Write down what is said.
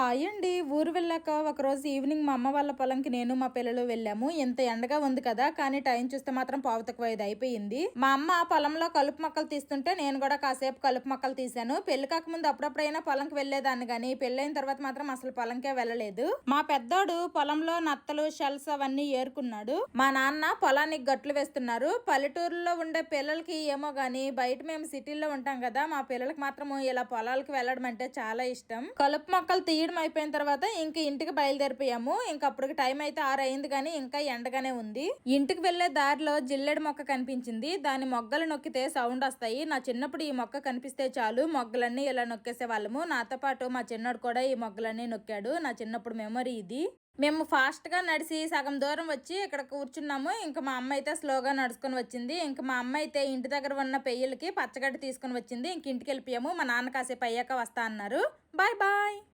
Hi అండి. ఊరు వెళ్ళాక ఒకరోజు ఈవినింగ్ మా అమ్మ వాళ్ళ పొలంకి నేను మా పిల్లలు వెళ్ళాము. ఇంత ఎండగా ఉంది కదా కానీ టైం చూస్తే మాత్రం పావుతకు ఐదు అయిపోయింది. మా అమ్మ పొలంలో కలుపు మొక్కలు తీస్తుంటే నేను కూడా కాసేపు కలుపు మొక్కలు తీశాను. పెళ్ళి కాకముందు అప్పుడప్పుడైనా పొలంకి వెళ్ళేదాన్ని కానీ పెళ్ళైన తర్వాత మాత్రం అసలు పొలంకే వెళ్ళలేదు. మా పెద్దోడు పొలంలో నత్తలు షెల్స్ అవన్నీ ఏరుకున్నాడు. మా నాన్న పొలానికి గట్లు వేస్తున్నారు. పల్లెటూరులో ఉండే పిల్లలకి ఏమో గానీ బయట మేము సిటీల్లో ఉంటాం కదా మా పిల్లలకి మాత్రం ఇలా పొలాలకు వెళ్ళడం అంటే చాలా ఇష్టం. కలుపు మొక్కలు తీయడం అయిపోయిన తర్వాత ఇంక ఇంటికి బయలుదేరిపోయాము. ఇంక అప్పటికి టైం అయితే ఆరు అయింది కానీ ఇంకా ఎండగానే ఉంది. ఇంటికి వెళ్ళే దారిలో జిల్లెడు మొక్క కనిపించింది. దాని మొగ్గలు నొక్కితే సౌండ్ వస్తాయి. నా చిన్నప్పుడు ఈ మొక్క కనిపిస్తే చాలు. మొగ్గలన్నీ ఇలా నొక్కేసే వాళ్ళము. నాతో పాటు మా చిన్నోడు కూడా ఈ మొగ్గలన్నీ నొక్కాడు. నా చిన్నప్పుడు మెమరీ ఇది. మేము ఫాస్ట్గా నడిచి సగం దూరం వచ్చి ఇక్కడ కూర్చున్నాము. ఇంకా మా అమ్మ అయితే స్లోగా నడుచుకొని వచ్చింది. ఇంకా మా అమ్మ అయితే ఇంటి దగ్గర ఉన్న పెయ్యలకి పచ్చగడ్డి తీసుకొని వచ్చింది. ఇంక ఇంటికి వెళ్ళిపోయాము. మా నాన్న కాసేపు అయ్యాక వస్తా అన్నారు. Bye bye